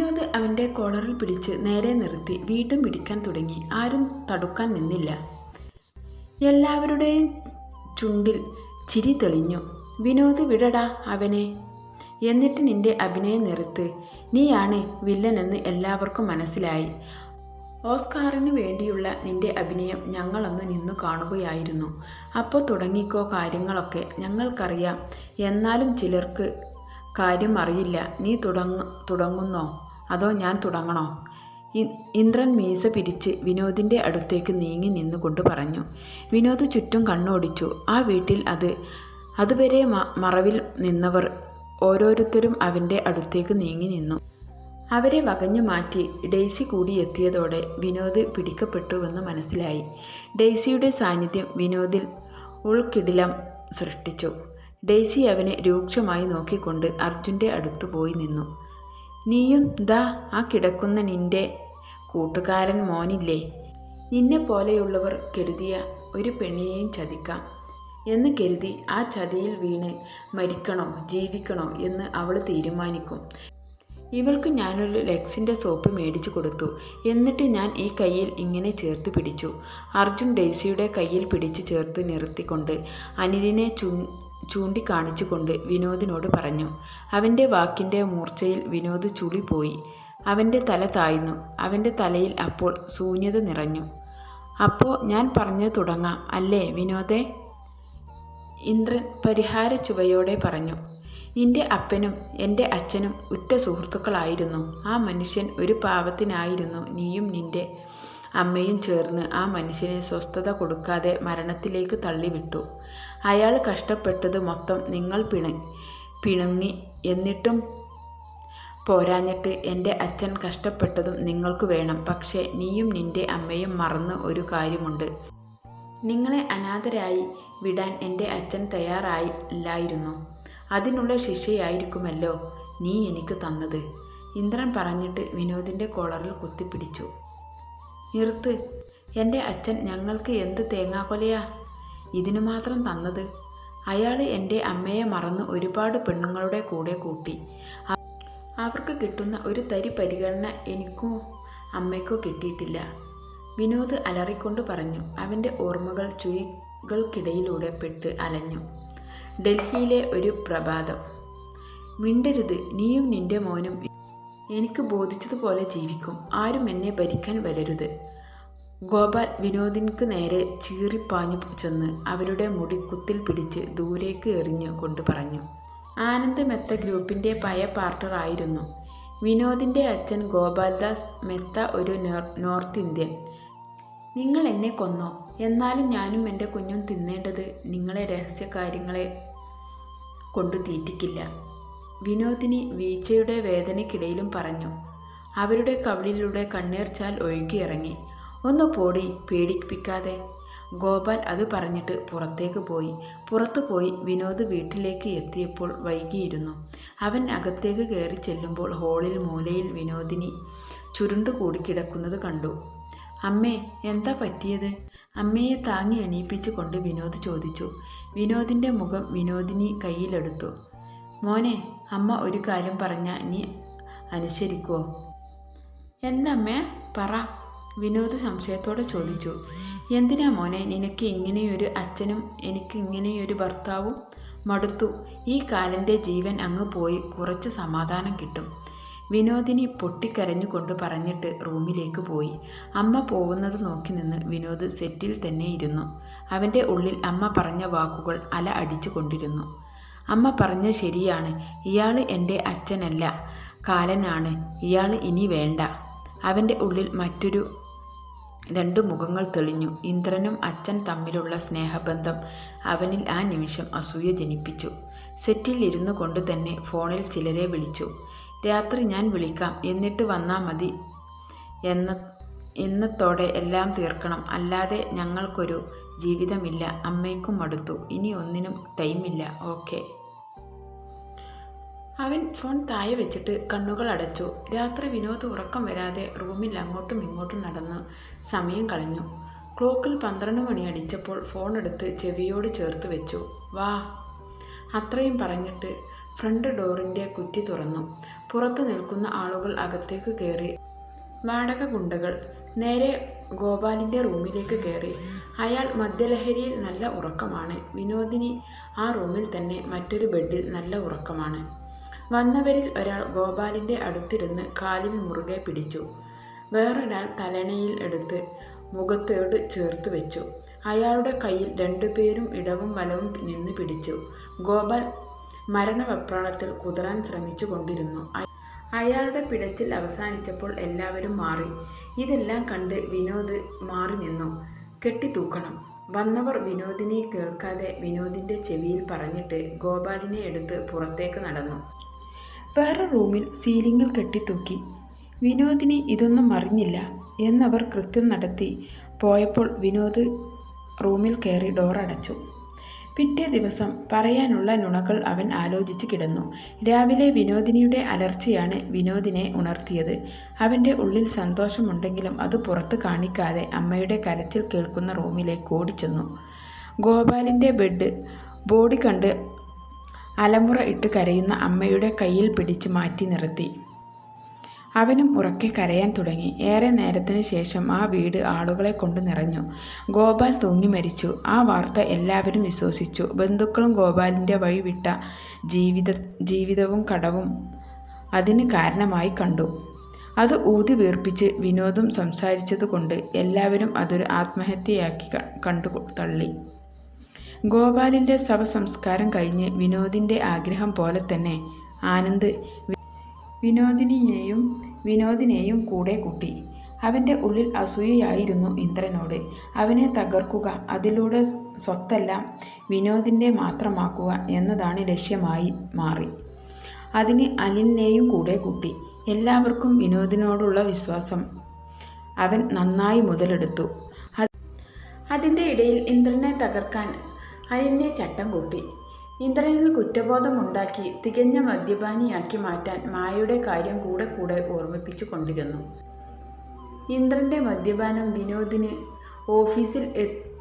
വിനോദ് അവന്റെ കോളറിൽ പിടിച്ച് നേരെ നിർത്തി വീണ്ടും പിടിക്കാൻ തുടങ്ങി. ആരും തടുക്കാൻ നിന്നില്ല. എല്ലാവരുടെയും ചുണ്ടിൽ ചിരി തെളിഞ്ഞു. വിനോദ് വിടടാ അവനെ. എന്നിട്ട് നിന്റെ അഭിനയം നിർത്ത് നീയാണ് വില്ലനെന്ന് എല്ലാവർക്കും മനസ്സിലായി. ഓസ്കാറിന് വേണ്ടിയുള്ള നിന്റെ അഭിനയം ഞങ്ങളൊന്ന് നിന്നു കാണുകയായിരുന്നു. അപ്പോൾ തുടങ്ങിക്കോ കാര്യങ്ങളൊക്കെ. ഞങ്ങൾക്കറിയാം. എന്നാലും ചിലർക്ക് കാര്യം അറിയില്ല. നീ തുടങ്ങ തുടങ്ങുന്നോ? അതോ ഞാൻ തുടങ്ങണോ? ഇന്ദ്രൻ മീസ പിരിച്ച് വിനോദിന്റെ അടുത്തേക്ക് നീങ്ങി നിന്നുകൊണ്ട് പറഞ്ഞു. വിനോദ് ചുറ്റും കണ്ണോടിച്ചു. ആ വീട്ടിൽ അത് അതുവരെ മറവിൽ നിന്നവർ ഓരോരുത്തരും അവന്റെ അടുത്തേക്ക് നീങ്ങി നിന്നു. അവരെ വകഞ്ഞു മാറ്റി ഡെയ്സി കൂടി എത്തിയതോടെ വിനോദ് പിടിക്കപ്പെട്ടുവെന്ന് മനസ്സിലായി. ഡെയ്സിയുടെ സാന്നിധ്യം വിനോദിൽ ഉൾക്കിടിലം സൃഷ്ടിച്ചു. ഡെയ്സി അവനെ രൂക്ഷമായി നോക്കിക്കൊണ്ട് അർജുന്റെ അടുത്തു പോയി നിന്നു. നീയും ദാ ആ കിടക്കുന്ന നിന്റെ കൂട്ടുകാരൻ മോനില്ലേ? നിന്നെ പോലെയുള്ളവർ കരുതിയ ഒരു പെണ്ണിനെയും ചതിക്കാം. എന്ന് കരുതി ആ ചതിയിൽ വീണ് മരിക്കണോ ജീവിക്കണോ എന്ന് അവൾ തീരുമാനിക്കും. ഇവൾക്ക് ഞാനൊരു ലെക്സിന്റെ സോപ്പ് മേടിച്ചു കൊടുത്തു. എന്നിട്ട് ഞാൻ ഈ കയ്യിൽ ഇങ്ങനെ ചേർത്ത് പിടിച്ചു. അർജുൻ ഡെയ്സിയുടെ കയ്യിൽ പിടിച്ച് ചേർത്ത് നിർത്തിക്കൊണ്ട് അനിലിനെ ചൂ ചൂണ്ടിക്കാണിച്ചുകൊണ്ട് വിനോദിനോട് പറഞ്ഞു അവന്റെ വാക്കിന്റെ മൂർച്ചയിൽ വിനോദ് ചുളി പോയി അവന്റെ തല താഴ്ന്നു. അവന്റെ തലയിൽ അപ്പോൾ ശൂന്യത നിറഞ്ഞു. അപ്പോൾ ഞാൻ പറഞ്ഞു തുടങ്ങാം അല്ലേ വിനോദേ ഇന്ദ്രൻ പരിഹാര ചുവയോടെ പറഞ്ഞു നിന്റെ അപ്പനും എന്റെ അച്ഛനും ഉറ്റ സുഹൃത്തുക്കളായിരുന്നു. ആ മനുഷ്യൻ ഒരു പാവത്തിനായിരുന്നു. നീയും നിന്റെ അമ്മയും ചേർന്ന് ആ മനുഷ്യനെ സ്വസ്ഥത കൊടുക്കാതെ മരണത്തിലേക്ക് തള്ളിവിട്ടു. അയാൾ കഷ്ടപ്പെട്ടത് മൊത്തം നിങ്ങൾ പിണ പിണങ്ങി. എന്നിട്ടും പോരാഞ്ഞിട്ട് എന്റെ അച്ഛൻ കഷ്ടപ്പെട്ടതും നിങ്ങൾക്ക് വേണം. പക്ഷേ നീയും നിന്റെ അമ്മയും മറന്ന് ഒരു കാര്യമുണ്ട്. നിങ്ങളെ അനാഥരായി വിടാൻ എന്റെ അച്ഛൻ തയ്യാറായില്ലായിരുന്നു. അതിനുള്ള ശിക്ഷയായിരിക്കുമല്ലോ നീ എനിക്ക് തന്നത്. ഇന്ദ്രൻ പറഞ്ഞിട്ട് വിനോദിന്റെ കോളറിൽ കുത്തിപ്പിടിച്ചു. നിർത്ത്. എന്റെ അച്ഛൻ ഞങ്ങൾക്ക് എന്ത് തേങ്ങാക്കൊലയാ? ഇതിനു മാത്രം തന്നത്? അയാൾ എന്റെ അമ്മയെ മറന്ന് ഒരുപാട് പെണ്ണുങ്ങളുടെ കൂടെ കൂട്ടി. അവർക്ക് കിട്ടുന്ന ഒരു തരി പരിഗണന എനിക്കോ അമ്മയ്ക്കോ കിട്ടിയിട്ടില്ല. വിനോദ് അലറിക്കൊണ്ട് പറഞ്ഞു. അവന്റെ ഓർമ്മകൾ ചുയികൾക്കിടയിലൂടെ പെട്ട് അലഞ്ഞു. ഡൽഹിയിലെ ഒരു പ്രഭാതം. മിണ്ടരുത് നീയും നിന്റെ മോനും എനിക്ക് ബോധിച്ചതുപോലെ ജീവിക്കും. ആരും എന്നെ ഭരിക്കാൻ വരരുത്. ഗോപാൽ വിനോദിനിക്കു നേരെ ചീറിപ്പാഞ്ഞു ചെന്ന് അവരുടെ മുടി കുത്തിൽ പിടിച്ച് ദൂരേക്ക് എറിഞ്ഞു കൊണ്ടു പറഞ്ഞു. ആനന്ദ് മെത്ത ഗ്രൂപ്പിന്റെ പഴയ പാർട്ടറായിരുന്നു വിനോദിന്റെ അച്ഛൻ ഗോപാൽദാസ് മെത്ത ഒരു നോർത്ത് ഇന്ത്യൻ. നിങ്ങൾ എന്നെ കൊന്നോ? എന്നാലും ഞാനും എന്റെ കുഞ്ഞും തിന്നേണ്ടത് നിങ്ങളെ രഹസ്യകാര്യങ്ങളെ കൊണ്ടു തീറ്റിക്കില്ല വിനോദിനി വീഴ്ചയുടെ വേദനയ്ക്കിടയിലും പറഞ്ഞു. അവരുടെ കവിളിലൂടെ കണ്ണീർച്ചാൽ ഒഴുകിയിറങ്ങി. ഒന്ന് പോടി പേടിപ്പിക്കാതെ. ഗോപാൽ അത് പറഞ്ഞിട്ട് പുറത്തേക്ക് പോയി. പുറത്തു പോയി വിനോദ് വീട്ടിലേക്ക് എത്തിയപ്പോൾ വൈകിയിരുന്നു. അവൻ അകത്തേക്ക് കയറി ചെല്ലുമ്പോൾ ഹോളിൽ മൂലയിൽ വിനോദിനി ചുരുണ്ടുകൂടി കിടക്കുന്നത് കണ്ടു. അമ്മേ എന്താ പറ്റിയത്? അമ്മയെ താങ്ങി എണീപ്പിച്ചു കൊണ്ട് വിനോദ് ചോദിച്ചു. വിനോദിന്റെ മുഖം വിനോദിനി കയ്യിലെടുത്തു. മോനെ അമ്മ ഒരു കാര്യം പറഞ്ഞാൽ നീ അനുസരിക്കുമോ എന്തമ്മേ പറ. വിനോദ് സംശയത്തോടെ ചോദിച്ചു എന്തിനാ മോനെ നിനക്ക് ഇങ്ങനെയൊരു അച്ഛനും എനിക്ക് ഇങ്ങനെയൊരു ഭർത്താവും മടുത്തു? ഈ കാലന്റെ ജീവൻ അങ്ങ് പോയി കുറച്ച് സമാധാനം കിട്ടും. വിനോദിനി പൊട്ടിക്കരഞ്ഞുകൊണ്ട് പറഞ്ഞിട്ട് റൂമിലേക്ക് പോയി. അമ്മ പോകുന്നത് നോക്കി നിന്ന് വിനോദ് സെറ്റിൽ തന്നെ ഇരുന്നു. അവന്റെ ഉള്ളിൽ അമ്മ പറഞ്ഞ വാക്കുകൾ അല അടിച്ചു കൊണ്ടിരുന്നു. അമ്മ പറഞ്ഞ ശരിയാണ് ഇയാൾ എന്റെ അച്ഛനല്ല കാലനാണ് ഇയാൾ ഇനി വേണ്ട. അവന്റെ ഉള്ളിൽ മറ്റൊരു രണ്ട് മുഖങ്ങൾ തെളിഞ്ഞു. ഇന്ദ്രനും അച്ഛൻ തമ്മിലുള്ള സ്നേഹബന്ധം അവനിൽ ആ നിമിഷം അസൂയ ജനിപ്പിച്ചു. സെറ്റിൽ ഇരുന്നു കൊണ്ട് തന്നെ ഫോണിൽ ചിലരെ വിളിച്ചു. രാത്രി ഞാൻ വിളിക്കാം. എന്നിട്ട് വന്നാൽ മതി. എന്ന എന്നത്തോടെ എല്ലാം തീർക്കണം. അല്ലാതെ ഞങ്ങൾക്കൊരു ജീവിതമില്ല. അമ്മയ്ക്കും മടുത്തു. ഇനി ഒന്നിനും ടൈമില്ല. ഓക്കെ. അവൻ ഫോൺ താഴെ വെച്ചിട്ട് കണ്ണുകൾ അടച്ചു. രാത്രി വിനോദ് ഉറക്കം വരാതെ റൂമിൽ അങ്ങോട്ടും ഇങ്ങോട്ടും നടന്ന് സമയം കളഞ്ഞു. ക്ലോക്കിൽ പന്ത്രണ്ട് മണി അടിച്ചപ്പോൾ ഫോൺ എടുത്ത് ചെവിയോട് ചേർത്ത് വെച്ചു. വാ അത്രയും പറഞ്ഞിട്ട് ഫ്രണ്ട് ഡോറിന്റെ കുറ്റി തുറന്നു. പുറത്ത് നിൽക്കുന്ന ആളുകൾ അകത്തേക്ക് കയറി. വാടക ഗുണ്ടകൾ നേരെ ഗോപാലിന്റെ റൂമിലേക്ക് കയറി. അയാൾ മദ്യലഹരിയിൽ നല്ല ഉറക്കമാണ്. വിനോദിനി ആ റൂമിൽ തന്നെ മറ്റൊരു ബെഡിൽ നല്ല ഉറക്കമാണ്. വന്നവരിൽ ഒരാൾ ഗോപാലിന്റെ അടുത്തിരുന്ന് കാലിൽ മുറുകെ പിടിച്ചു. വേറൊരാൾ തലണയിൽ എടുത്ത് മുഖത്തോട് ചേർത്ത് വെച്ചു. അയാളുടെ കയ്യിൽ രണ്ടുപേരും ഇടവും വലവും നിന്ന് പിടിച്ചു. ഗോപാൽ മരണവെപ്രാളത്തിൽ കുതിരാൻ ശ്രമിച്ചു കൊണ്ടിരുന്നു. അയാളുടെ പിടച്ചിൽ അവസാനിച്ചപ്പോൾ എല്ലാവരും മാറി. ഇതെല്ലാം കണ്ട് വിനോദ് മാറി നിന്നു. കെട്ടിത്തൂക്കണം. വന്നവർ വിനോദിനെ കേൾക്കാതെ വിനോദിന്റെ ചെവിയിൽ പറഞ്ഞിട്ട് ഗോപാലിനെ എടുത്ത് പുറത്തേക്ക് നടന്നു. വേറെ റൂമിൽ സീലിംഗിൽ കെട്ടിത്തൂക്കി. വിനോദിനെ ഇതൊന്നും അറിഞ്ഞില്ല എന്നവർ കൃത്യം നടത്തി. പോയപ്പോൾ വിനോദ് റൂമിൽ കയറി ഡോറടച്ചു പിറ്റേ ദിവസം പറയാനുള്ള നുണകൾ അവൻ ആലോചിച്ച് കിടന്നു. രാവിലെ വിനോദിനിയുടെ അലർച്ചയാണ് വിനോദിനെ ഉണർത്തിയത്. അവന്റെ ഉള്ളിൽ സന്തോഷമുണ്ടെങ്കിലും അത് പുറത്ത് കാണിക്കാതെ അമ്മയുടെ കരച്ചിൽ കേൾക്കുന്ന റൂമിലേക്ക് ഓടിച്ചെന്നു. ഗോപാലിന്റെ ബെഡ് ബോഡി കണ്ട് അലമുറ ഇട്ട് കരയുന്ന അമ്മയുടെ കയ്യിൽ പിടിച്ച് മാറ്റി നിർത്തി. അവനും ഉറക്കെ കരയാൻ തുടങ്ങി. ഏറെ നേരത്തിന് ശേഷം ആ വീട് ആളുകളെ കൊണ്ട് നിറഞ്ഞു. ഗോപാൽ തൂങ്ങി മരിച്ചു. ആ വാർത്ത എല്ലാവരും വിശ്വസിച്ചു. ബന്ധുക്കളും ഗോപാലിന്റെ വഴിവിട്ട ജീവിത ജീവിതവും കടവും അതിന് കാരണമായി കണ്ടു. അത് ഊതി വീർപ്പിച്ച് വിനോദം സംസാരിച്ചതുകൊണ്ട് എല്ലാവരും അതൊരു ആത്മഹത്യയാക്കി കണ്ടു തള്ളി. ഗോപാലിന്റെ ശവസംസ്കാരം കഴിഞ്ഞ് വിനോദിന്റെ ആഗ്രഹം പോലെ തന്നെ ആനന്ദ് വിനോദിനിയെയും വിനോദിനെയും കൂടെ കൂട്ടി. അവന്റെ ഉള്ളിൽ അസൂയയായിരുന്നു ഇന്ദ്രനോട്. അവനെ തകർക്കുക അതിലൂടെ സ്വത്തെല്ലാം വിനോദിന്റെ മാത്രമാക്കുക എന്നതാണ് ലക്ഷ്യമായി മാറി. അതിന് അനിലിനെയും കൂടെ കൂട്ടി. എല്ലാവർക്കും വിനോദിനോടുള്ള വിശ്വാസം അവൻ നന്നായി മുതലെടുത്തു. അതിന്റെ ഇടയിൽ ഇന്ദ്രനെ തകർക്കാൻ അനിലിനെ ചട്ടം കൂട്ടി. ഇന്ദ്രനിൽ കുറ്റബോധമുണ്ടാക്കി തികഞ്ഞ മദ്യപാനിയാക്കി മാറ്റാൻ മായയുടെ കാര്യം കൂടെ കൂടെ ഓർമ്മിപ്പിച്ചു കൊണ്ടിരുന്നു. ഇന്ദ്രന്റെ മദ്യപാനം വിനോദിന് ഓഫീസിൽ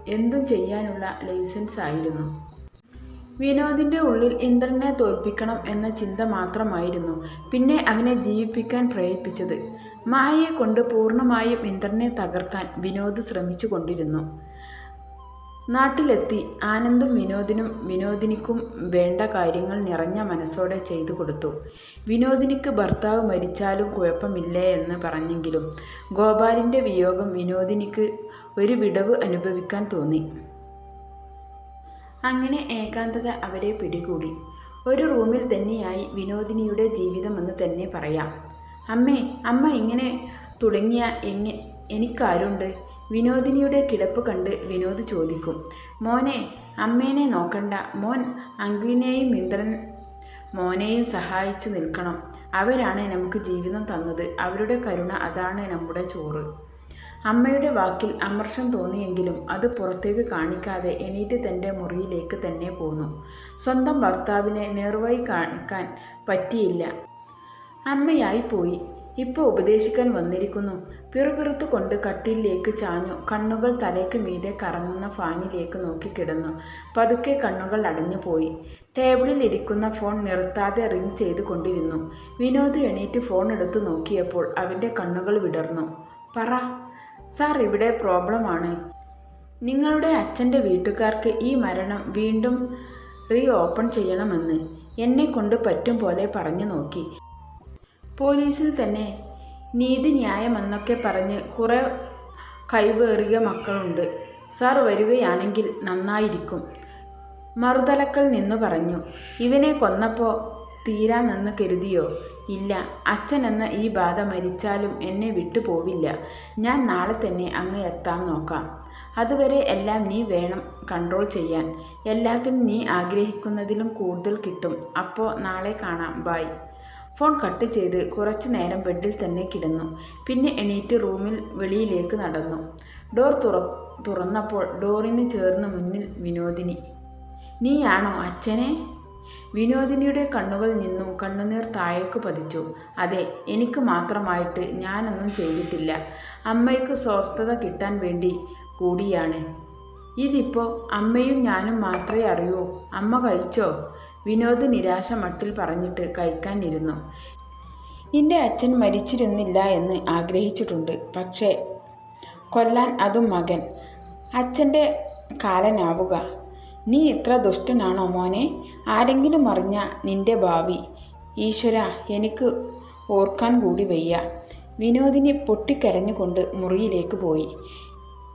എന്തും ചെയ്യാനുള്ള ലൈസൻസ് ആയിരുന്നു. വിനോദിന്റെ ഉള്ളിൽ ഇന്ദ്രനെ തോൽപ്പിക്കണം എന്ന ചിന്ത മാത്രമായിരുന്നു പിന്നെ അവനെ ജീവിപ്പിക്കാൻ പ്രേരിപ്പിച്ചത്. മായയെ കൊണ്ട് പൂർണമായും ഇന്ദ്രനെ തകർക്കാൻ വിനോദ് ശ്രമിച്ചു കൊണ്ടിരുന്നു നാട്ടിലെത്തി ആനന്ദും വിനോദിനും വിനോദിനിക്കും വേണ്ട കാര്യങ്ങൾ നിറഞ്ഞ മനസ്സോടെ ചെയ്തു കൊടുത്തു. വിനോദിനിക്ക് ഭർത്താവ് മരിച്ചാലും കുഴപ്പമില്ലേ എന്ന് പറഞ്ഞെങ്കിലും ഗോപാലിന്റെ വിയോഗം വിനോദിനിക്ക് ഒരു വിടവ് അനുഭവിക്കാൻ തോന്നി. അങ്ങനെ ഏകാന്തത അവരെ പിടികൂടി. ഒരു റൂമിൽ തന്നെയായി വിനോദിനിയുടെ ജീവിതമെന്ന് തന്നെ പറയാം. അമ്മേ അമ്മ ഇങ്ങനെ തുടങ്ങിയ എങ്ങ എനിക്കാരുണ്ട്? വിനോദിനിയുടെ കിടപ്പ് കണ്ട് വിനോദ് ചോദിക്കും മോനെ അമ്മേനെ നോക്കണ്ട. മോൻ അങ്കിളിനെയും ഇന്ദ്രൻ മോനെയും സഹായിച്ചു നിൽക്കണം. അവരാണ് നമുക്ക് ജീവിതം തന്നത്. അവരുടെ കരുണ അതാണ് നമ്മുടെ ചോറ്. അമ്മയുടെ വാക്കിൽ അമർഷം തോന്നിയെങ്കിലും അത് പുറത്തേക്ക് കാണിക്കാതെ എണീറ്റ് തന്റെ മുറിയിലേക്ക് തന്നെ പോന്നു. സ്വന്തം ഭർത്താവിനെ നേർവായി കാണിക്കാൻ പറ്റിയില്ല. അമ്മയായി പോയി. ഇപ്പോൾ ഉപദേശിക്കാൻ വന്നിരിക്കുന്നു. പിറുപിറുത്തു കൊണ്ട് കട്ടിലേക്ക് ചാഞ്ഞു. കണ്ണുകൾ തലയ്ക്ക് മീതെ കറങ്ങുന്ന ഫാനിലേക്ക് നോക്കി കിടന്നു. പതുക്കെ കണ്ണുകൾ അടഞ്ഞു പോയി. ടേബിളിൽ ഇരിക്കുന്ന ഫോൺ നിർത്താതെ റിംഗ് ചെയ്തു കൊണ്ടിരുന്നു. വിനോദ് എണീറ്റ് ഫോൺ എടുത്ത് നോക്കിയപ്പോൾ അവന്റെ കണ്ണുകൾ വിടർന്നു. പറ സാർ ഇവിടെ പ്രോബ്ലമാണ് നിങ്ങളുടെ അച്ഛന്റെ വീട്ടുകാർക്ക് ഈ മരണം വീണ്ടും റീ ഓപ്പൺ ചെയ്യണമെന്ന് എന്നെ കൊണ്ട് പറ്റും പോലെ പറഞ്ഞു നോക്കി. പോലീസിൽ തന്നെ നീതിന്യായമെന്നൊക്കെ പറഞ്ഞ് കുറേ കൈവേറിയ മക്കളുണ്ട്. സാർ വരികയാണെങ്കിൽ നന്നായിരിക്കും. മറുതലക്കൽ നിന്നു പറഞ്ഞു ഇവനെ കൊന്നപ്പോൾ തീരാനെന്ന് കരുതിയോ? ഇല്ല അച്ഛൻ എന്ന ഈ ബാധ മരിച്ചാലും എന്നെ വിട്ടുപോവില്ല ഞാൻ നാളെ തന്നെ അങ്ങ് എത്താൻ നോക്കാം. അതുവരെ എല്ലാം നീ വേണം കൺട്രോൾ ചെയ്യാൻ. എല്ലാത്തിനും നീ ആഗ്രഹിക്കുന്നതിലും കൂടുതൽ കിട്ടും. അപ്പോൾ നാളെ കാണാം. ബൈ. ഫോൺ കട്ട് ചെയ്ത് കുറച്ചു നേരം ബെഡിൽ തന്നെ കിടന്നു. പിന്നെ എണീറ്റ് റൂമിൽ വെളിയിലേക്ക് നടന്നു. ഡോർ തുറ തുറന്നപ്പോൾ ഡോറിന് ചേർന്ന് മുന്നിൽ വിനോദിനി. നീയാണോ അച്ഛനെ? വിനോദിനിയുടെ കണ്ണുകൾ നിന്നും കണ്ണുനീർ താഴേക്ക് പതിച്ചു. അതെ എനിക്ക് മാത്രമായിട്ട് ഞാനൊന്നും ചെയ്തിട്ടില്ല. അമ്മയ്ക്ക് സ്വസ്ഥത കിട്ടാൻ വേണ്ടി കൂടിയാണ്. ഇതിപ്പോൾ അമ്മയും ഞാനും മാത്രമേ അറിയൂ. അമ്മ കഴിച്ചോ? വിനോദ് നിരാശ മട്ടിൽ പറഞ്ഞിട്ട് കഴിക്കാനിരുന്നു. നിന്റെ അച്ഛൻ മരിച്ചിരുന്നില്ല എന്ന് ആഗ്രഹിച്ചിട്ടുണ്ട്. പക്ഷേ കൊല്ലാൻ അതും മകൻ. അച്ഛന്റെ കാലനാവുക. നീ ഇത്ര ദുഷ്ടനാണോ മോനെ. ആരെങ്കിലും അറിഞ്ഞ നിന്റെ ഭാവി. ഈശ്വര എനിക്ക് ഓർക്കാൻ കൂടി വയ്യ. വിനോദിനെ പൊട്ടിക്കരഞ്ഞുകൊണ്ട് മുറിയിലേക്ക് പോയി.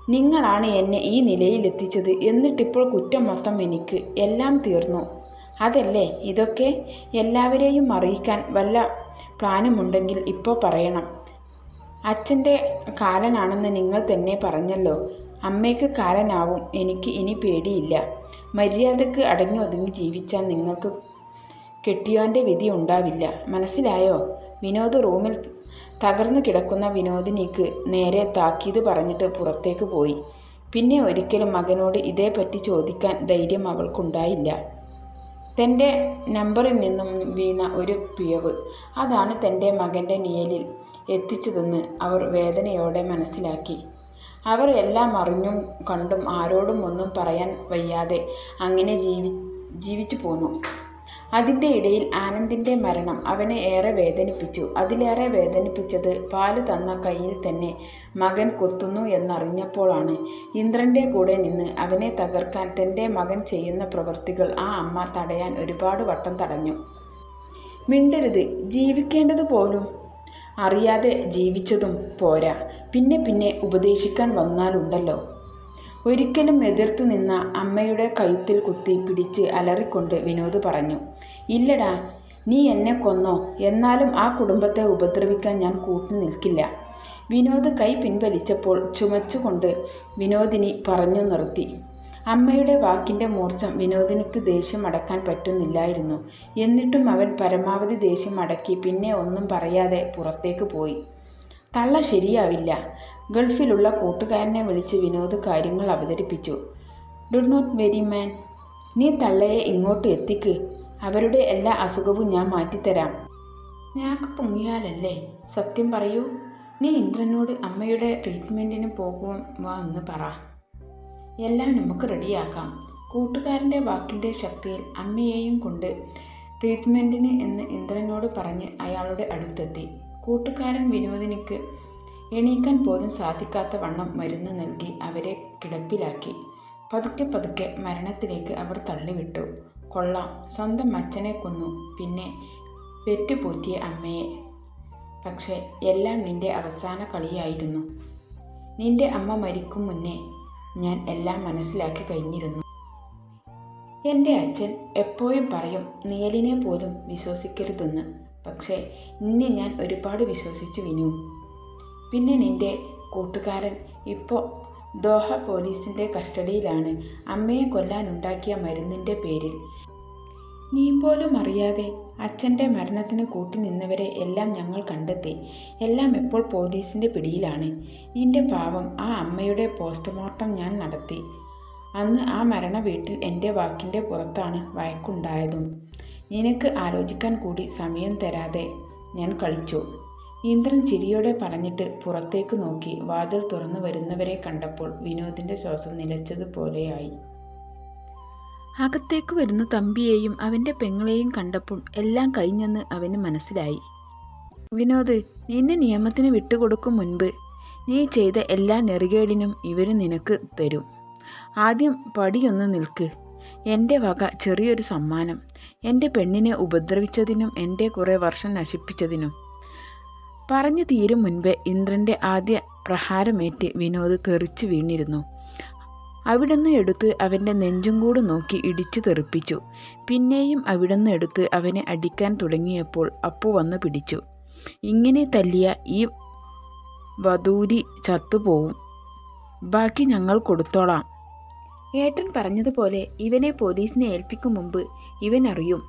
നിങ്ങളാണ് എന്നെ ഈ നിലയിലെത്തിച്ചത്. എന്നിട്ടിപ്പോൾ കുറ്റം മൊത്തം എനിക്ക് എല്ലാം തീർന്നു. അതല്ലേ? ഇതൊക്കെ എല്ലാവരെയും അറിയിക്കാൻ വല്ല പ്ലാനുമുണ്ടെങ്കിൽ ഇപ്പോൾ പറയണം. അച്ഛന്റെ കാലനാണെന്ന് നിങ്ങൾ തന്നെ പറഞ്ഞല്ലോ. അമ്മയ്ക്ക് കാലനാവും. എനിക്ക് ഇനി പേടിയില്ല. മര്യാദയ്ക്ക് അടങ്ങി ഒതുങ്ങി ജീവിച്ചാൽ നിങ്ങൾക്ക് കെട്ടിയോന്റെ വിധി ഉണ്ടാവില്ല. മനസ്സിലായോ? വിനോദ് റൂമിൽ തകർന്നു കിടക്കുന്ന വിനോദിനിക്ക് നേരെ താക്കീത് പറഞ്ഞിട്ട് പുറത്തേക്ക് പോയി. പിന്നെ ഒരിക്കലും മകനോട് ഇതേപ്പറ്റി ചോദിക്കാൻ ധൈര്യം അവൾക്കുണ്ടായില്ല. തന്റെ നമ്പറിൽ നിന്നും വീണ ഒരു പിഴവ്. അതാണ് തന്റെ മകന്റെ നിയലിൽ എത്തിച്ചതെന്ന് അവർ വേദനയോടെ മനസ്സിലാക്കി. അവർ എല്ലാം അറിഞ്ഞും കണ്ടും ആരോടും ഒന്നും പറയാൻ വയ്യാതെ അങ്ങനെ ജീവി ജീവിച്ചു പോന്നു. അതിന്റെ ഇടയിൽ ആനന്ദിന്റെ മരണം അവനെ ഏറെ വേദനിപ്പിച്ചു. അതിലേറെ വേദനിപ്പിച്ചത് പാൽ തന്ന കയ്യിൽ തന്നെ മകൻ കൊത്തുന്നു എന്നറിഞ്ഞപ്പോഴാണ്. ഇന്ദ്രന്റെ കൂടെ നിന്ന് അവനെ തകർക്കാൻ തന്റെ മകൻ ചെയ്യുന്ന പ്രവൃത്തികൾ ആ അമ്മ തടയാൻ ഒരുപാട് വട്ടം തടഞ്ഞു. മിണ്ടരുത് ജീവിക്കേണ്ടത് പോലും. അറിയാതെ ജീവിച്ചതും പോരാ. പിന്നെ പിന്നെ ഉപദേശിക്കാൻ വന്നാലുണ്ടല്ലോ. ഒരിക്കലും എതിർത്തു നിന്ന അമ്മയുടെ കഴുത്തിൽ കുത്തി പിടിച്ച് അലറിക്കൊണ്ട് വിനോദ് പറഞ്ഞു ഇല്ലടാ നീ എന്നെ കൊന്നോ. എന്നാലും ആ കുടുംബത്തെ ഉപദ്രവിക്കാൻ ഞാൻ കൂട്ടു നിൽക്കില്ല. വിനോദ് കൈ പിൻവലിച്ചപ്പോൾ ചുമച്ചുകൊണ്ട് വിനോദിനി പറഞ്ഞു നിർത്തി അമ്മയുടെ വാക്കിന്റെ മൂർച്ചം വിനോദിനിക്ക് ദേഷ്യം അടക്കാൻ പറ്റുന്നില്ലായിരുന്നു. എന്നിട്ടും അവൻ പരമാവധി ദേഷ്യം അടക്കി പിന്നെ ഒന്നും പറയാതെ പുറത്തേക്ക് പോയി. തള്ള ശരിയാവില്ല. ഗൾഫിലുള്ള കൂട്ടുകാരനെ വിളിച്ച് വിനോദ് കാര്യങ്ങൾ അവതരിപ്പിച്ചു. ഡു നോട്ട് വെരി മാൻ നീ തള്ളയെ ഇങ്ങോട്ട് എത്തിക്ക്. അവരുടെ എല്ലാ അസുഖവും ഞാൻ മാറ്റിത്തരാം. ഞാക്ക് പൊങ്ങിയാലല്ലേ? സത്യം പറയൂ. നീ ഇന്ദ്രനോട് അമ്മയുടെ ട്രീറ്റ്മെന്റിന് പോകും വാ എന്ന് പറ. എല്ലാം നമുക്ക് റെഡിയാക്കാം. കൂട്ടുകാരന്റെ വാക്കിന്റെ ശക്തിയിൽ അമ്മയെയും കൊണ്ട് ട്രീറ്റ്മെന്റിന് എന്ന് ഇന്ദ്രനോട് പറഞ്ഞ് അയാളുടെ അടുത്തെത്തി. കൂട്ടുകാരൻ വിനോദിനിക്ക് എണീക്കാൻ പോലും സാധിക്കാത്ത വണ്ണം മരുന്ന് നൽകി അവരെ കിടപ്പിലാക്കി. പതുക്കെ പതുക്കെ മരണത്തിലേക്ക് അവർ തള്ളിവിട്ടു. കൊള്ളാം സ്വന്തം അച്ഛനെ കൊന്നു പിന്നെ പെറ്റുപോറ്റിയ അമ്മയെ. പക്ഷേ എല്ലാം നിന്റെ അവസാന കളിയായിരുന്നു. നിന്റെ അമ്മ മരിക്കും മുന്നേ ഞാൻ എല്ലാം മനസ്സിലാക്കി കഴിഞ്ഞിരുന്നു. എന്റെ അച്ഛൻ എപ്പോഴും പറയും നിയലിനെ പോലും വിശ്വസിക്കരുതെന്ന്. പക്ഷേ നിന്നെ ഞാൻ ഒരുപാട് വിശ്വസിച്ചു വിനു. പിന്നെ നിന്റെ കൂട്ടുകാരൻ ഇപ്പോൾ ദോഹ പോലീസിന്റെ കസ്റ്റഡിയിലാണ്. അമ്മയെ കൊല്ലാനുണ്ടാക്കിയ മരുന്നിന്റെ പേരിൽ. നീ പോലും അറിയാതെ അച്ഛന്റെ മരണത്തിന് കൂട്ടി നിന്നവരെ എല്ലാം ഞങ്ങൾ കണ്ടെത്തി. എല്ലാം ഇപ്പോൾ പോലീസിന്റെ പിടിയിലാണ്. നിന്റെ പാവം ആ അമ്മയുടെ പോസ്റ്റ്മോർട്ടം ഞാൻ നടത്തി. അന്ന് ആ മരണ വീട്ടിൽ എന്റെ വാക്കിന്റെ പുറത്താണ് വഴക്കുണ്ടായതും. നിനക്ക് ആലോചിക്കാൻ കൂടി സമയം തരാതെ ഞാൻ കളിച്ചു. ഇന്ദ്രൻ ചിരിയോടെ പറഞ്ഞിട്ട് പുറത്തേക്ക് നോക്കി വാതിൽ തുറന്നു വരുന്നവരെ കണ്ടപ്പോൾ വിനോദിന്റെ ശ്വാസം നിലച്ചതുപോലെയായി. അകത്തേക്ക് വരുന്ന തമ്പിയെയും അവന്റെ പെങ്ങളെയും കണ്ടപ്പോൾ എല്ലാം കഴിഞ്ഞെന്ന് അവന് മനസ്സിലായി. വിനോദ് നിന്നെ നിയമത്തിന് വിട്ടുകൊടുക്കും മുൻപ് നീ ചെയ്ത എല്ലാ നെറികേടിനും ഇവർ നിനക്ക് തരും. ആദ്യം പടിയൊന്ന് നിൽക്ക്. എന്റെ വക ചെറിയൊരു സമ്മാനം. എന്റെ പെണ്ണിനെ ഉപദ്രവിച്ചതിനും എന്റെ കുറേ വർഷം നശിപ്പിച്ചതിനും. പറഞ്ഞു തീരും മുൻപേ ഇന്ദ്രന്റെ ആദ്യ പ്രഹാരമേറ്റ് വിനോദ് തെറിച്ചു വീണിരുന്നു. അവിടുന്ന് എടുത്ത് അവന്റെ നെഞ്ചും കൂട് നോക്കി ഇടിച്ചു തെറിപ്പിച്ചു. പിന്നെയും അവിടുന്ന് എടുത്ത് അവനെ അടിക്കാൻ തുടങ്ങിയപ്പോൾ അപ്പു വന്ന് പിടിച്ചു. ഇങ്ങനെ തല്ലിയ ഈ വധൂരി ചത്തുപോവും. ബാക്കി ഞങ്ങൾ കൊടുത്തോളാം. ഏട്ടൻ പറഞ്ഞതുപോലെ ഇവനെ പോലീസിനെ ഏൽപ്പിക്കും മുമ്പ് ഇവൻ അറിയും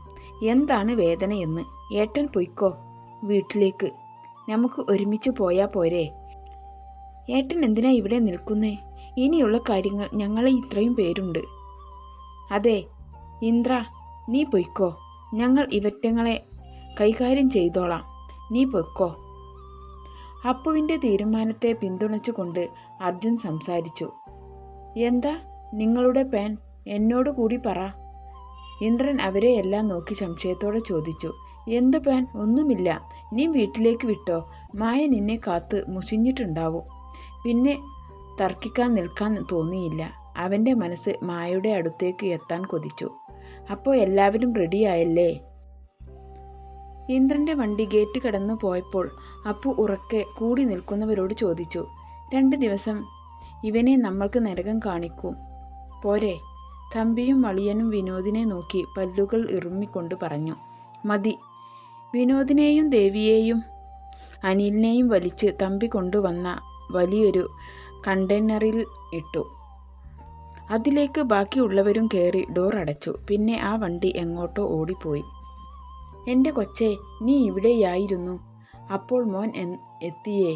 എന്താണ് വേദനയെന്ന് ഏട്ടൻ പൊയ്ക്കോ വീട്ടിലേക്ക്. നമുക്ക് ഒരുമിച്ച് പോയാൽ പോരെ. ഏട്ടൻ എന്തിനാ ഇവിടെ നിൽക്കുന്നേ? ഇനിയുള്ള കാര്യങ്ങൾ ഞങ്ങളെ ഇത്രയും പേരുണ്ട്. അതെ ഇന്ദ്ര നീ പൊയ്ക്കോ. ഞങ്ങൾ ഇവറ്റങ്ങളെ കൈകാര്യം ചെയ്തോളാം. നീ പൊയ്ക്കോ. അപ്പുവിന്റെ തീരുമാനത്തെ പിന്തുണച്ചുകൊണ്ട് അർജുൻ സംസാരിച്ചു. എന്താ? നിങ്ങളുടെ പേൻ എന്നോട് കൂടി പറ. ഇന്ദ്രൻ അവരെ എല്ലാം നോക്കി സംശയത്തോടെ ചോദിച്ചു. എന്ത് പാൻ ഒന്നുമില്ല. നീ വീട്ടിലേക്ക് വിട്ടോ. മായ നിന്നെ കാത്ത് മുഷിഞ്ഞിട്ടുണ്ടാവും. പിന്നെ തർക്കിക്കാൻ നിൽക്കാൻ തോന്നിയില്ല. അവന്റെ മനസ്സ് മായയുടെ അടുത്തേക്ക് എത്താൻ കൊതിച്ചു. അപ്പോൾ എല്ലാവരും റെഡിയായല്ലേ ഇന്ദ്രന്റെ വണ്ടി ഗേറ്റ് കടന്നു പോയപ്പോൾ അപ്പു ഉറക്കെ കൂടി നിൽക്കുന്നവരോട് ചോദിച്ചു രണ്ട് ദിവസം ഇവനെ നമ്മൾക്ക് നരകം കാണിക്കും. പോരെ. തമ്പിയും മളിയനും വിനോദിനെ നോക്കി പല്ലുകൾ ഇറുമ്മിക്കൊണ്ട് പറഞ്ഞു മതി വിനോദിനെയും ദേവിയെയും അനിലിനെയും വലിച്ച് തമ്പി കൊണ്ടുവന്ന വലിയൊരു കണ്ടെയ്നറിൽ ഇട്ടു. അതിലേക്ക് ബാക്കിയുള്ളവരും കയറി ഡോർ അടച്ചു. പിന്നെ ആ വണ്ടി എങ്ങോട്ടോ ഓടിപ്പോയി. എന്റെ കൊച്ചേ നീ ഇവിടെയായിരുന്നു. അപ്പോൾ മോൻ എത്തിയേ?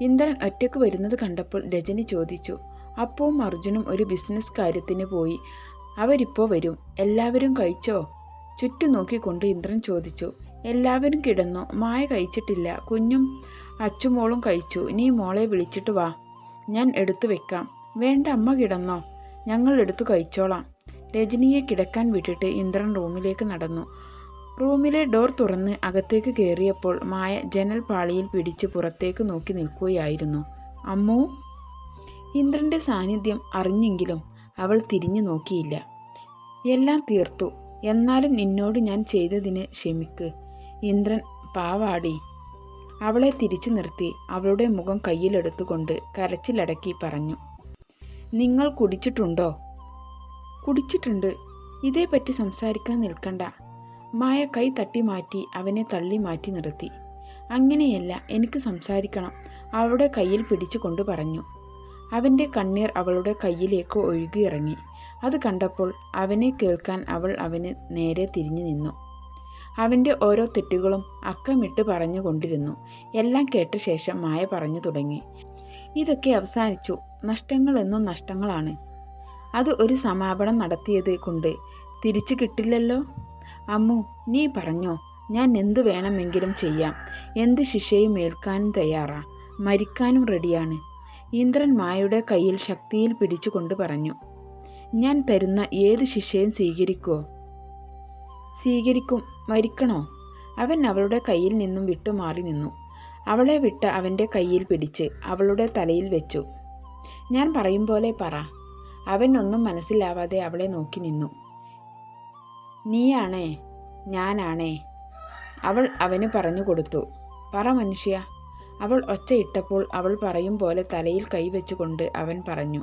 ഇന്ദ്രൻ ഒറ്റയ്ക്ക് വരുന്നത് കണ്ടപ്പോൾ രജനി ചോദിച്ചു. അപ്പവും അർജുനും ഒരു ബിസിനസ് കാര്യത്തിന് പോയി. അവരിപ്പോൾ വരും. എല്ലാവരും കഴിച്ചോ? ചുറ്റും നോക്കിക്കൊണ്ട് ഇന്ദ്രൻ ചോദിച്ചു എല്ലാവരും കിടന്നു? മായ കഴിച്ചിട്ടില്ല. കുഞ്ഞും അച്ചുമോളും കഴിച്ചു. നീ മോളെ വിളിച്ചിട്ട് വാ. ഞാൻ എടുത്തു വെക്കാം. വേണ്ട അമ്മ കിടന്നോ? ഞങ്ങൾ എടുത്തു കഴിച്ചോളാം. രജനിയെ കിടക്കാൻ വിട്ടിട്ട് ഇന്ദ്രൻ റൂമിലേക്ക് നടന്നു. റൂമിലെ ഡോർ തുറന്ന് അകത്തേക്ക് കയറിയപ്പോൾ മായ ജനൽ പാളിയിൽ പിടിച്ച് പുറത്തേക്ക് നോക്കി നിൽക്കുകയായിരുന്നു. അമ്മു. ഇന്ദ്രന്റെ സാന്നിധ്യം അറിഞ്ഞെങ്കിലും അവൾ തിരിഞ്ഞു നോക്കിയില്ല. എല്ലാം തീർത്തു. എന്നാലും നിന്നോട് ഞാൻ ചെയ്തതിന് ക്ഷമിക്ക്. ഇന്ദ്രൻ പാവാടി. അവളെ തിരിച്ചു നിർത്തി അവളുടെ മുഖം കയ്യിലെടുത്തുകൊണ്ട് കരച്ചിലടക്കി പറഞ്ഞു. നിങ്ങൾ കുടിച്ചിട്ടുണ്ടോ? കുടിച്ചിട്ടുണ്ട്. ഇതേപ്പറ്റി സംസാരിക്കാൻ നിൽക്കണ്ട. മായ കൈ തട്ടി മാറ്റി അവനെ തള്ളി മാറ്റി നിർത്തി. അങ്ങനെയല്ല എനിക്ക് സംസാരിക്കണം അവളുടെ കയ്യിൽ പിടിച്ചു കൊണ്ട് പറഞ്ഞു. അവന്റെ കണ്ണീർ അവളുടെ കയ്യിലേക്ക് ഒഴുകിയിറങ്ങി അത് കണ്ടപ്പോൾ അവനെ കേൾക്കാൻ അവൾ അവന് നേരെ തിരിഞ്ഞു നിന്നു. അവന്റെ ഓരോ തെറ്റുകളും അക്കമിട്ട് പറഞ്ഞുകൊണ്ടിരുന്നു എല്ലാം കേട്ട ശേഷം മായ പറഞ്ഞു തുടങ്ങി. ഇതൊക്കെ അവസാനിച്ചു. നഷ്ടങ്ങൾ എന്നും നഷ്ടങ്ങളാണ്. അത് ഒരു സമാപനം നടത്തിയത് കൊണ്ട് തിരിച്ചു കിട്ടില്ലല്ലോ? അമ്മു നീ പറഞ്ഞോ. ഞാൻ എന്ത് വേണമെങ്കിലും ചെയ്യാം. എന്ത് ശിക്ഷയും ഏൽക്കാനും തയ്യാറാ. മരിക്കാനും റെഡിയാണ്. ഇന്ദ്രൻ മായയുടെ കയ്യിൽ ശക്തിയിൽ പിടിച്ചുകൊണ്ട് പറഞ്ഞു ഞാൻ തരുന്ന ഏത് ശിക്ഷയും സ്വീകരിക്കുമോ സ്വീകരിക്കും. മരിക്കണോ? അവൻ അവളുടെ കയ്യിൽ നിന്നും വിട്ടുമാറി നിന്നു. അവളെ വിട്ട് അവന്റെ കയ്യിൽ പിടിച്ച് അവളുടെ തലയിൽ വെച്ചു. ഞാൻ പറയും പോലെ പറ. അവൻ ഒന്നും മനസ്സിലാവാതെ അവളെ നോക്കി നിന്നു. നീയാണേ? ഞാനാണേ? അവൾ അവന് പറഞ്ഞു കൊടുത്തു. പറ മനുഷ്യ. അവൾ ഒച്ചയിട്ടപ്പോൾ അവൾ പറയും പോലെ തലയിൽ കൈവച്ചുകൊണ്ട് അവൻ പറഞ്ഞു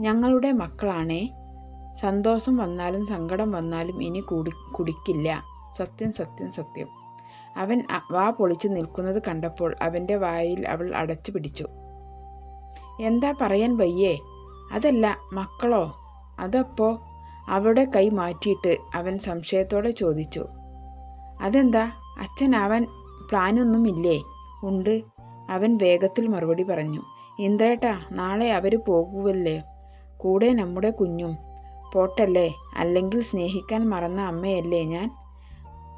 ഞങ്ങളുടെ മക്കളാണേ. സന്തോഷം വന്നാലും സങ്കടം വന്നാലും ഇനി കുടി കുടിക്കില്ല. സത്യം സത്യം സത്യം. അവൻ വാ പൊളിച്ചു നിൽക്കുന്നത് കണ്ടപ്പോൾ അവന്റെ വായിൽ അവൾ അടച്ചു പിടിച്ചു. എന്താ പറയാൻ വയ്യേ? അതല്ല മക്കളോ? അതപ്പോ? അവളുടെ കൈ മാറ്റിയിട്ട് അവൻ സംശയത്തോടെ ചോദിച്ചു അതെന്താ? അച്ഛനാവാൻ പ്ലാനൊന്നുമില്ലേ? ഉണ്ട്. അവൻ വേഗത്തിൽ മറുപടി പറഞ്ഞു ഇന്ദ്രേട്ടാ നാളെ അവർ പോകുവല്ലേ? കൂടെ നമ്മുടെ കുഞ്ഞും. പോട്ടല്ലേ? അല്ലെങ്കിൽ സ്നേഹിക്കാൻ മറന്ന അമ്മയല്ലേ ഞാൻ?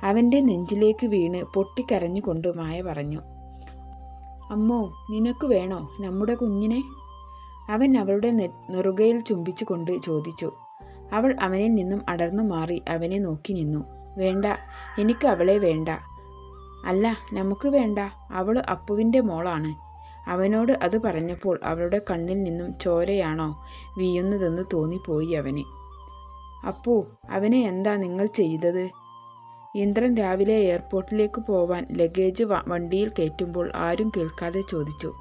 അവന്റെ നെഞ്ചിലേക്ക് വീണ് പൊട്ടിക്കരഞ്ഞുകൊണ്ട് മായ പറഞ്ഞു അമ്മോ നിനക്ക് വേണോ നമ്മുടെ കുഞ്ഞിനെ? അവൻ അവളുടെ നെറുകയിൽ ചുംബിച്ചുകൊണ്ട് ചോദിച്ചു അവൾ അവനിൽ നിന്നും അടർന്നു മാറി അവനെ നോക്കി നിന്നു. വേണ്ട എനിക്ക് അവളെ വേണ്ട. അല്ല നമുക്ക് വേണ്ട. അവൾ അപ്പുവിന്റെ മോളാണ്. അവനോട് അത് പറഞ്ഞപ്പോൾ അവളുടെ കണ്ണിൽ നിന്നും ചോരയാണോ വീയുന്നതെന്ന് തോന്നിപ്പോയി അവന്. അപ്പു അവനെ എന്താ നിങ്ങൾ ചെയ്തത്? ഇന്ദ്രൻ രാവിലെ എയർപോർട്ടിലേക്ക് പോവാൻ ലഗേജ് വണ്ടിയിൽ കയറ്റുമ്പോൾ ആരും കേൾക്കാതെ ചോദിച്ചു.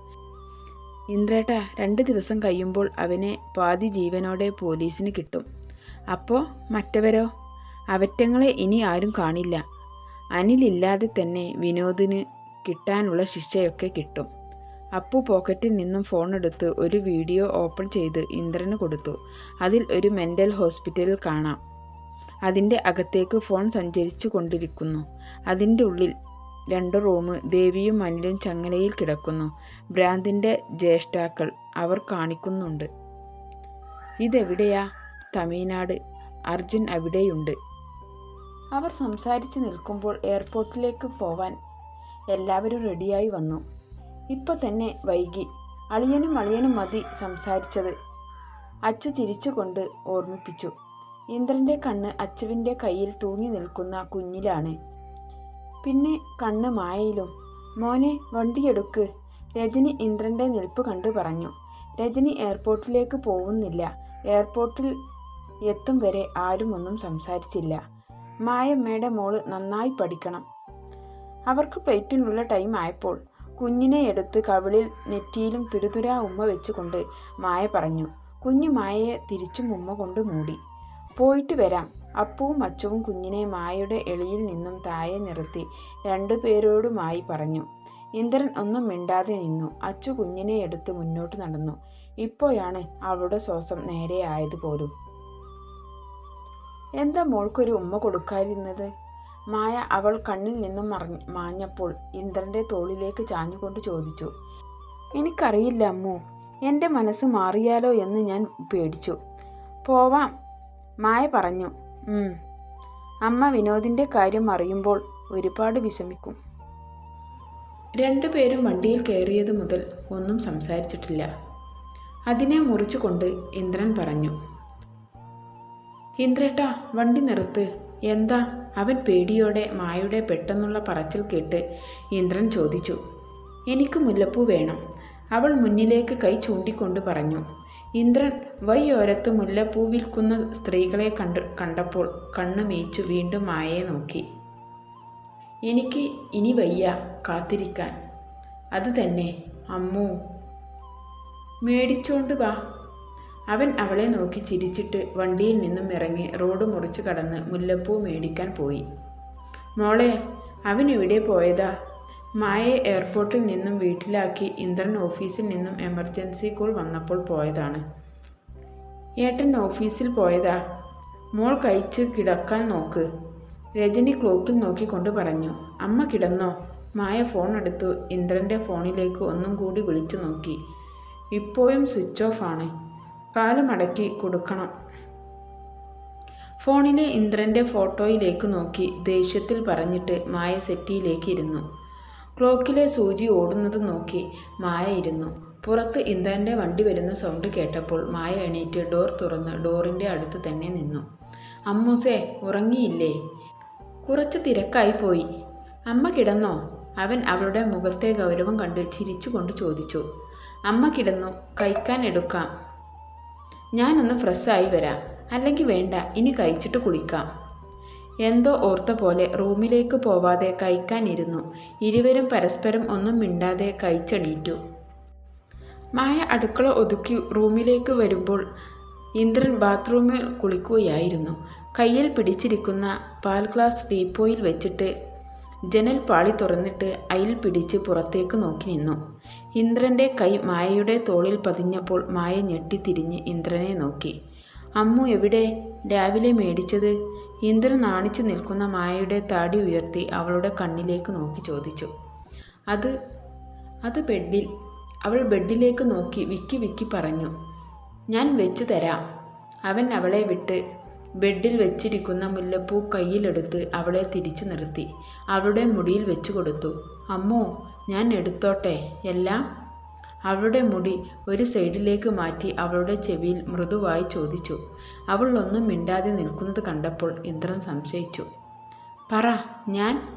ഇന്ദ്രേട്ട രണ്ട് ദിവസം കഴിയുമ്പോൾ അവനെ പാതി ജീവനോടെ പോലീസിന് കിട്ടും. അപ്പോൾ മറ്റവരോ? അവറ്റങ്ങളെ ഇനി ആരും കാണില്ല. അനിലില്ലാതെ തന്നെ വിനോദിന് കിട്ടാനുള്ള ശിക്ഷയൊക്കെ കിട്ടും. അപ്പു പോക്കറ്റിൽ നിന്നും ഫോൺ എടുത്ത് ഒരു വീഡിയോ ഓപ്പൺ ചെയ്ത് ഇന്ദ്രന് കൊടുത്തു. അതിൽ ഒരു മെന്റൽ ഹോസ്പിറ്റലിൽ കാണാം. അതിന്റെ അകത്തേക്ക് ഫോൺ സഞ്ചരിച്ചു കൊണ്ടിരിക്കുന്നു. അതിന്റെ ഉള്ളിൽ രണ്ട് റൂം ദേവിയും മനിലും ചങ്ങലയിൽ കിടക്കുന്നു. ഭ്രാന്തിന്റെ ജ്യേഷ്ഠാക്കൾ അവർ കാണിക്കുന്നുണ്ട്. ഇതെവിടെയാ? തമിഴ്നാട്. അർജുൻ അവിടെയുണ്ട്. അവർ സംസാരിച്ച് നിൽക്കുമ്പോൾ എയർപോർട്ടിലേക്ക് പോവാൻ എല്ലാവരും റെഡിയായി വന്നു. ഇപ്പൊ തന്നെ വൈകി. അളിയനും അളിയനും മതി സംസാരിച്ചത്. അച്ചു ചിരിച്ചുകൊണ്ട് ഓർമ്മിപ്പിച്ചു. ഇന്ദ്രന്റെ കണ്ണ് അച്ചുവിന്റെ കയ്യിൽ തൂങ്ങി നിൽക്കുന്ന കുഞ്ഞിലാണ്. പിന്നെ കണ്ണ് മായയിലും. മോനെ വണ്ടിയെടുക്ക്. രജനി ഇന്ദ്രന്റെ നിൽപ്പ് കണ്ടു പറഞ്ഞു. രജനി എയർപോർട്ടിലേക്ക് പോകുന്നില്ല എയർപോർട്ടിൽ എത്തും വരെ ആരും ഒന്നും സംസാരിച്ചില്ല. മായമ്മയുടെ മോൾ നന്നായി പഠിക്കണം. അവർക്ക് പ്ലേറ്റിനുള്ള ടൈം ആയപ്പോൾ കുഞ്ഞിനെ എടുത്ത് കവിളിൽ നെറ്റിയിലും തുരുതുരാ ഉമ്മ വെച്ചുകൊണ്ട് മായ പറഞ്ഞു കുഞ്ഞു മായയെ തിരിച്ചും ഉമ്മ കൊണ്ട് മൂടി. പോയിട്ട് വരാം. അപ്പവും അച്ചവും കുഞ്ഞിനെ മായയുടെ എളിയിൽ നിന്നും താഴെ നിർത്തി രണ്ടുപേരോടുമായി പറഞ്ഞു. ഇന്ദ്രൻ ഒന്നും മിണ്ടാതെ നിന്നു. അച്ചു കുഞ്ഞിനെ എടുത്ത് മുന്നോട്ട് നടന്നു. ഇപ്പോഴാണ് അവളുടെ ശ്വാസം നേരെ ആയതുപോലും. എന്താ മോൾക്കൊരു ഉമ്മ കൊടുക്കാതിരുന്നത്? മായ അവൾ കണ്ണിൽ നിന്നും മറഞ്ഞ് മാഞ്ഞപ്പോൾ ഇന്ദ്രന്റെ തോളിലേക്ക് ചാഞ്ഞുകൊണ്ട് ചോദിച്ചു എനിക്കറിയില്ല അമ്മു എന്റെ മനസ്സ് മാറിയാലോ എന്ന് ഞാൻ പേടിച്ചു. പോവാം. മായ പറഞ്ഞു അമ്മ വിനോദിന്റെ കാര്യം അറിയുമ്പോൾ ഒരുപാട് വിഷമിക്കും. രണ്ടുപേരും വണ്ടിയിൽ കയറിയത് മുതൽ ഒന്നും സംസാരിച്ചിട്ടില്ല. അതിനെ മുറിച്ചുകൊണ്ട് ഇന്ദ്രൻ പറഞ്ഞു ഇന്ദ്രേട്ടാ വണ്ടി നിർത്ത്. എന്താ? അവൻ പേടിയോടെ മായയുടെ പെട്ടെന്നുള്ള പറച്ചിൽ കേട്ട് ഇന്ദ്രൻ ചോദിച്ചു. എനിക്ക് മുല്ലപ്പൂ വേണം. അവൾ മുന്നിലേക്ക് കൈ ചൂണ്ടിക്കൊണ്ട് പറഞ്ഞു. ഇന്ദ്രൻ വയ്യോരത്ത് മുല്ലപ്പൂ വിൽക്കുന്ന സ്ത്രീകളെ കണ്ട് കണ്ടപ്പോൾ കണ്ണു മേച്ചു വീണ്ടും മായയെ നോക്കി. എനിക്ക് ഇനി വയ്യ കാത്തിരിക്കാൻ. അത് തന്നെ അമ്മൂ. മേടിച്ചോണ്ട് വാ. അവൻ അവളെ നോക്കി ചിരിച്ചിട്ട് വണ്ടിയിൽ നിന്നും ഇറങ്ങി റോഡ് മുറിച്ച് കടന്ന് മുല്ലപ്പൂ മേടിക്കാൻ പോയി. മോളെ അവൻ എവിടെ പോയതാ? മായയെ എയർപോർട്ടിൽ നിന്നും വീട്ടിലാക്കി ഇന്ദ്രൻ ഓഫീസിൽ നിന്നും എമർജൻസി കോൾ വന്നപ്പോൾ പോയതാണ്. ഏട്ടൻ ഓഫീസിൽ പോയതാ? മോൾ കഴിച്ച് കിടക്കാൻ നോക്ക്. രജനി ക്ലോക്കിൽ നോക്കിക്കൊണ്ട് പറഞ്ഞു അമ്മ കിടന്നോ? മായ ഫോൺ എടുത്തു ഇന്ദ്രന്റെ ഫോണിലേക്ക് ഒന്നും കൂടി വിളിച്ചു നോക്കി. ഇപ്പോഴും സ്വിച്ച് ഓഫ് ആണ്. കാൽ മടക്കി കൊടുക്കണം. ഫോണിലെ ഇന്ദ്രന്റെ ഫോട്ടോയിലേക്ക് നോക്കി ദേഷ്യത്തിൽ പറഞ്ഞിട്ട് മായ സെറ്റിയിലേക്ക് ഇരുന്നു ക്ലോക്കിലെ സൂചി ഓടുന്നത് നോക്കി മായ ഇരുന്നു. പുറത്ത് ഇന്ദ്രന്റെ വണ്ടി വരുന്ന സൗണ്ട് കേട്ടപ്പോൾ മായ എണീറ്റ് ഡോർ തുറന്ന് ഡോറിന്റെ അടുത്ത് തന്നെ നിന്നു. അമ്മൂസേ ഉറങ്ങിയില്ലേ? കുറച്ച് തിരക്കായി പോയി. അമ്മ കിടന്നോ? അവൻ അവളുടെ മുഖത്തെ ഗൗരവം കണ്ട് ചിരിച്ചുകൊണ്ട് ചോദിച്ചു. അമ്മ കിടന്നു. കഴിക്കാൻ എടുക്കാം. ഞാനൊന്ന് ഫ്രഷായി വരാം. അല്ലെങ്കിൽ വേണ്ട ഇനി കഴിച്ചിട്ട് കുളിക്കാം. എന്തോ ഓർത്ത പോലെ റൂമിലേക്ക് പോവാതെ കഴിക്കാനിരുന്നു. ഇരുവരും പരസ്പരം ഒന്നും മിണ്ടാതെ കഴിച്ചെണീറ്റു. മായ അടുക്കള ഒതുക്കി റൂമിലേക്ക് വരുമ്പോൾ ഇന്ദ്രൻ ബാത്റൂമിൽ കുളിക്കുകയായിരുന്നു. കയ്യിൽ പിടിച്ചിരിക്കുന്ന പാൽ ഗ്ലാസ് ഡീപ്പോയിൽ വെച്ചിട്ട് ജനൽ പാളി തുറന്നിട്ട് അയിൽ പിടിച്ച് പുറത്തേക്ക് നോക്കി നിന്നു. ഇന്ദ്രന്റെ കൈ മായയുടെ തോളിൽ പതിഞ്ഞപ്പോൾ മായ ഞെട്ടിത്തിരിഞ്ഞ് ഇന്ദ്രനെ നോക്കി. അമ്മു എവിടെ? രാവിലെ മേടിച്ചത്? ഇന്ദ്രൻ നാണിച്ചു നിൽക്കുന്ന മായയുടെ താടി ഉയർത്തി അവളുടെ കണ്ണിലേക്ക് നോക്കി ചോദിച്ചു. അത് അത് ബെഡിൽ അവൾ ബെഡിലേക്ക് നോക്കി വിക്കി വിക്കി പറഞ്ഞു. ഞാൻ വെച്ചു തരാം. അവൻ അവളെ വിട്ട് ബെഡിൽ വെച്ചിരിക്കുന്ന മുല്ലപ്പൂ കയ്യിലെടുത്ത് അവളെ തിരിച്ചു നിർത്തി. അവളുടെ മുടിയിൽ വെച്ചു കൊടുത്തു. അമ്മോ ഞാൻ എടുത്തോട്ടെ? എല്ലാം? അവളുടെ മുടി ഒരു സൈഡിലേക്ക് മാറ്റി അവളുടെ ചെവിയിൽ മൃദുവായി ചോദിച്ചു. അവൾ ഒന്നും മിണ്ടാതെ നിൽക്കുന്നത് കണ്ടപ്പോൾ ഇന്ദ്രൻ സംശയിച്ചു. പറ ഞാൻ?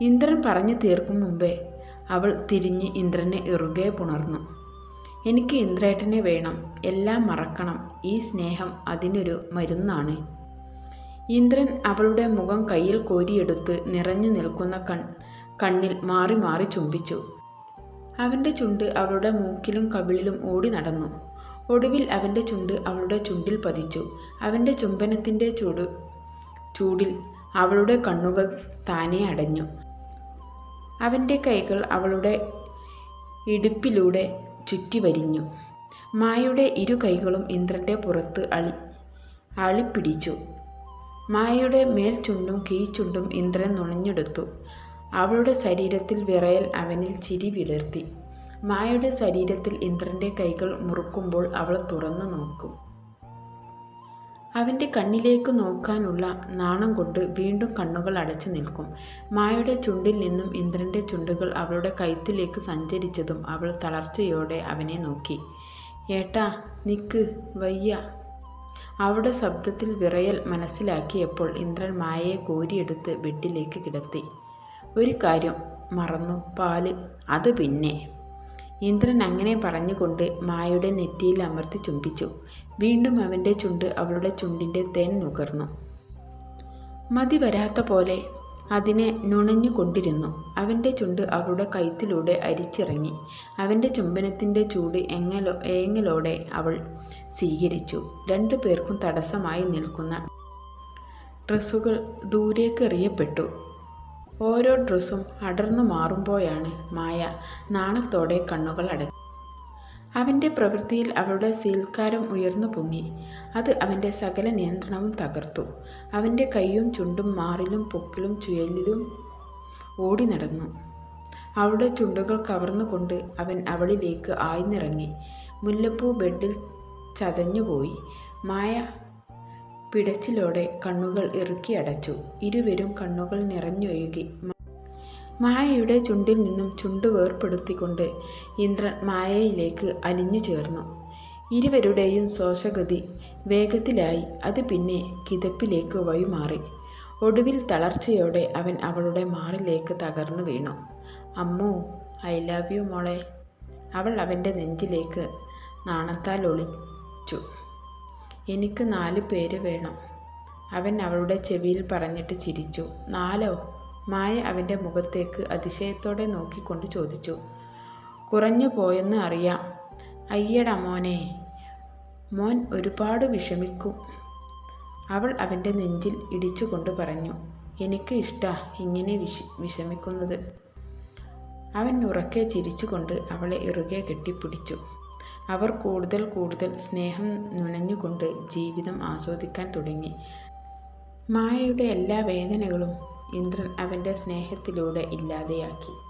ഇന്ദ്രൻ പറഞ്ഞു തീർക്കും മുമ്പേ അവൾ തിരിഞ്ഞ് ഇന്ദ്രനെ ഇറുകെ പുണർന്നു. എനിക്ക് ഇന്ദ്രേട്ടനെ വേണം. എല്ലാം മറക്കണം. ഈ സ്നേഹം അതിനൊരു മരുന്നാണ്. ഇന്ദ്രൻ അവളുടെ മുഖം കയ്യിൽ കോരിയെടുത്ത് നിറഞ്ഞു നിൽക്കുന്ന കൺ കണ്ണിൽ മാറി മാറി ചുംബിച്ചു. അവന്റെ ചുണ്ട് അവളുടെ മൂക്കിലും കവിളിലും ഓടി നടന്നു. ഒടുവിൽ അവന്റെ ചുണ്ട് അവളുടെ ചുണ്ടിൽ പതിച്ചു. അവന്റെ ചുംബനത്തിന്റെ ചൂട് ചൂടിൽ അവളുടെ കണ്ണുകൾ താനേ അടഞ്ഞു. അവന്റെ കൈകൾ അവളുടെ ഇടുപ്പിലൂടെ ചുറ്റി വരിഞ്ഞു മായയുടെ ഇരു കൈകളും ഇന്ദ്രന്റെ പുറത്ത് അളി അളിപ്പിടിച്ചു. മായയുടെ മേൽചുണ്ടും കീഴ്ചുണ്ടും ഇന്ദ്രൻ നുണഞ്ഞെടുത്തു. അവളുടെ ശരീരത്തിൽ വിറയൽ അവനിൽ ചിരി വിടർത്തി. മായയുടെ ശരീരത്തിൽ ഇന്ദ്രന്റെ കൈകൾ മുറുക്കുമ്പോൾ അവൾ തുറന്നു നോക്കും. അവന്റെ കണ്ണിലേക്ക് നോക്കാനുള്ള നാണം കൊണ്ട് വീണ്ടും കണ്ണുകൾ അടച്ചു നിൽക്കും. മായയുടെ ചുണ്ടിൽ നിന്നും ഇന്ദ്രന്റെ ചുണ്ടുകൾ അവളുടെ കൈത്തിലേക്ക് സഞ്ചരിച്ചതും അവൾ തളർച്ചയോടെ അവനെ നോക്കി. ഏട്ടാ നിക്ക് വയ്യ അവളുടെ ശബ്ദത്തിൽ വിറയൽ മനസ്സിലാക്കിയപ്പോൾ ഇന്ദ്രൻ മായയെ കോരിയെടുത്ത് ബെഡിലേക്ക് കിടത്തി. ഒരു കാര്യം മറന്നു പാൽ. അത് പിന്നെ. ഇന്ദ്രൻ അങ്ങനെ പറഞ്ഞുകൊണ്ട് മായയുടെ നെറ്റിയിൽ അമർത്തി ചുംബിച്ചു. വീണ്ടും അവന്റെ ചുണ്ട് അവളുടെ ചുണ്ടിന്റെ തേൻ നുകർന്നു. മതി വരാത്ത പോലെ അതിനെ നുണഞ്ഞുകൊണ്ടിരുന്നു. അവന്റെ ചുണ്ട് അവളുടെ കൈത്തിലൂടെ അരിച്ചിറങ്ങി. അവന്റെ ചുംബനത്തിന്റെ ചൂട് എങ്ങലോ ഏങ്ങലോടെ അവൾ സ്വീകരിച്ചു. രണ്ടു പേർക്കും തടസ്സമായി നിൽക്കുന്ന ഡ്രസ്സുകൾ ദൂരേക്ക് എറിയപ്പെട്ടു ഓരോ ഡ്രസ്സും അടർന്നു മാറുമ്പോഴാണ് മായ നാണത്തോടെ കണ്ണുകൾ അടച്ചു. അവന്റെ പ്രവൃത്തിയിൽ അവളുടെ സീൽക്കാരം ഉയർന്നു പൊങ്ങി. അത് അവന്റെ സകല നിയന്ത്രണവും തകർത്തു. അവന്റെ കൈയും ചുണ്ടും മാറിലും പൊക്കിലും ചുയലിലും ഓടി നടന്നു. അവളുടെ ചുണ്ടുകൾ കവർന്നുകൊണ്ട് അവൻ അവളിലേക്ക് ആഴ്ന്നിറങ്ങി. മുല്ലപ്പൂ ബെഡിൽ ചതഞ്ഞുപോയി. മായ പിടച്ചിലോടെ കണ്ണുകൾ ഇറുക്കി അടച്ചു. ഇരുവരും കണ്ണുകൾ നിറഞ്ഞൊഴുകി. മായയുടെ ചുണ്ടിൽ നിന്നും ചുണ്ട് വേർപ്പെടുത്തിക്കൊണ്ട് ഇന്ദ്രൻ മായയിലേക്ക് അലിഞ്ഞു ചേർന്നു. ഇരുവരുടെയും ശോഷഗതി വേഗത്തിലായി അത് പിന്നെ കിതപ്പിലേക്ക് വഴിമാറി. ഒടുവിൽ തളർച്ചയോടെ അവൻ അവളുടെ മാറിലേക്ക് തകർന്നു വീണു. അമ്മു ഐ ലവ് യു മോളെ അവൾ അവന്റെ നെഞ്ചിലേക്ക് നാണത്താൽ ഒളിച്ചു. എനിക്ക് നാല് പേര് വേണം. അവൻ അവളുടെ ചെവിയിൽ പറഞ്ഞിട്ട് ചിരിച്ചു. നാലോ? മായ അവന്റെ മുഖത്തേക്ക് അതിശയത്തോടെ നോക്കിക്കൊണ്ട് ചോദിച്ചു. കുറഞ്ഞു പോയെന്ന് അറിയാം. അയ്യട മോനെ മോൻ ഒരുപാട് വിഷമിക്കും. അവൾ അവന്റെ നെഞ്ചിൽ ഇടിച്ചുകൊണ്ട് പറഞ്ഞു. എനിക്ക് ഇഷ്ടാ ഇങ്ങനെ വിഷ വിഷമിക്കുന്നത്. അവൻ ഉറക്കെ ചിരിച്ചുകൊണ്ട് അവളെ ഇറുകെ കെട്ടിപ്പിടിച്ചു. അവർ കൂടുതൽ കൂടുതൽ സ്നേഹം നുണഞ്ഞുകൊണ്ട് ജീവിതം ആസ്വദിക്കാൻ തുടങ്ങി. മായയുടെ എല്ലാ വേദനകളും ഇന്ദ്രൻ അവന്റെ സ്നേഹത്തിലൂടെ ഇല്ലാതെയാക്കി.